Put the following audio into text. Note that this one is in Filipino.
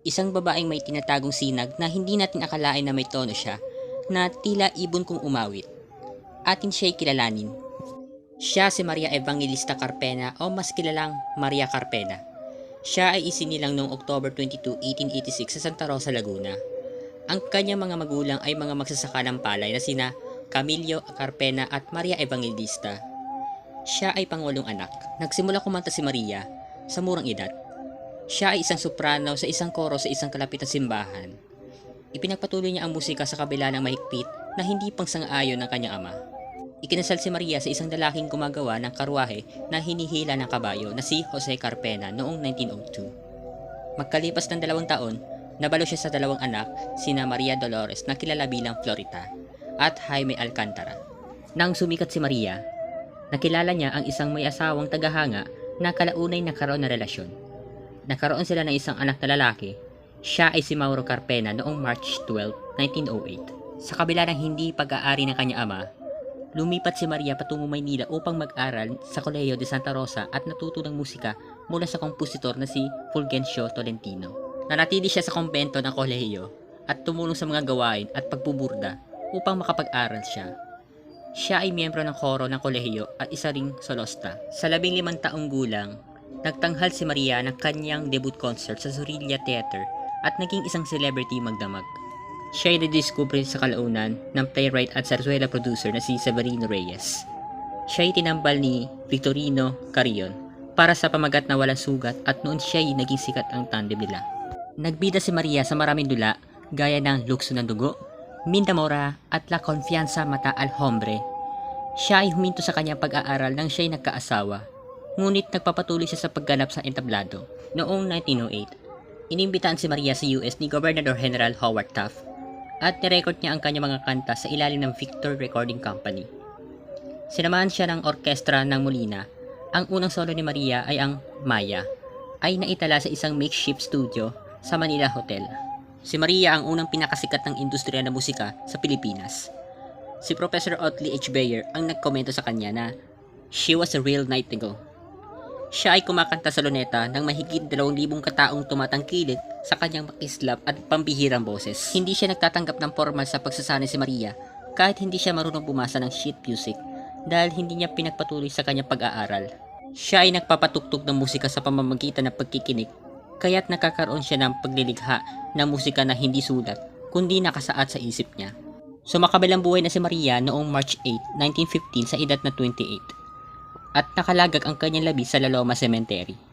Isang babaeng may tinatagong sinag na hindi natin akalain na may tono siya, na tila ibon kung umawit. Atin siya'y kilalanin. Siya si Maria Evangelista Carpena o mas kilalang Maria Carpena. Siya ay isinilang noong October 22, 1886 sa Santa Rosa, Laguna. Ang kanyang mga magulang ay mga magsasaka ng palay na sina Camilio Carpena at Maria Evangelista. Siya ay pangulong anak. Nagsimula kumanta si Maria sa murang edad. Siya ay isang soprano sa isang koro sa isang kalapit na simbahan. Ipinagpatuloy niya ang musika sa kabila ng mahigpit na hindi pang sang-ayon ng kanyang ama. Ikinasal si Maria sa isang lalaking gumagawa ng karwahe na hinihila ng kabayo na si Jose Carpena noong 1902. Magkalipas ng dalawang taon, nabalo siya sa dalawang anak, sina Maria Dolores na kilala bilang Florita at Jaime Alcantara. Nang sumikat si Maria, nakilala niya ang isang may asawang tagahanga na kalaunay nagkaroon ng relasyon. Nagkaroon sila ng isang anak na lalaki. Siya ay si Mauro Carpena noong March 12, 1908. Sa kabila ng hindi pag-aari ng kanyang ama, lumipat si Maria patungo Maynila upang mag-aral sa Colegio de Santa Rosa at natuto ng musika mula sa kompositor na si Fulgencio Tolentino. Nanatili siya sa kumbento ng kolehiyo at tumulong sa mga gawain at pagbuburda upang makapag-aral siya. Siya ay miyembro ng koro ng kolehiyo at isa ring solosta. Sa labing limang taong gulang, nagtanghal si Maria ng kanyang debut concert sa Zorilla Theater at naging isang celebrity magdamag. Siya ay nadiskubre sa kalaunan ng playwright at sarsuela producer na si Severino Reyes. Siya ay tinambal ni Victorino Carrion para sa pamagat na walang sugat at noon siya ay naging sikat ang tandem nila. Nagbida si Maria sa maraming dula gaya ng Lukso ng Dugo, Mindamora at La Confianza Mata al Hombre. Siya ay huminto sa kanyang pag-aaral nang siya ay nagkaasawa. Ngunit nagpapatuloy siya sa pagganap sa entablado. Noong 1908, inimbitaan si Maria sa US ni Gobernador General Howard Taft at nirecord niya ang kanyang mga kanta sa ilalim ng Victor Recording Company. Sinamahan siya ng orkestra ng Molina. Ang unang solo ni Maria ay ang Maya, ay naitala sa isang makeshift studio sa Manila Hotel. Si Maria ang unang pinakasikat ng industriya ng musika sa Pilipinas. Si Professor Otley H. Bayer ang nagkomento sa kanya na she was a real nightingale. Siya ay kumakanta sa luneta ng mahigit 2,000 kataong tumatangkilik sa kanyang makislap at pambihirang boses. Hindi siya nagtatanggap ng formal sa pagsasanay si Maria kahit hindi siya marunong bumasa ng sheet music dahil hindi niya pinagpatuloy sa kanyang pag-aaral. Siya ay nagpapatuktok ng musika sa pamamagitan ng pagkikinig kaya't nakakaroon siya ng paglilikha ng musika na hindi sulat kundi nakasaad sa isip niya. Sumakabilang buhay na si Maria noong March 8, 1915 sa edad na 28 at nakalagak ang kanyang labi sa Laloma Cemetery.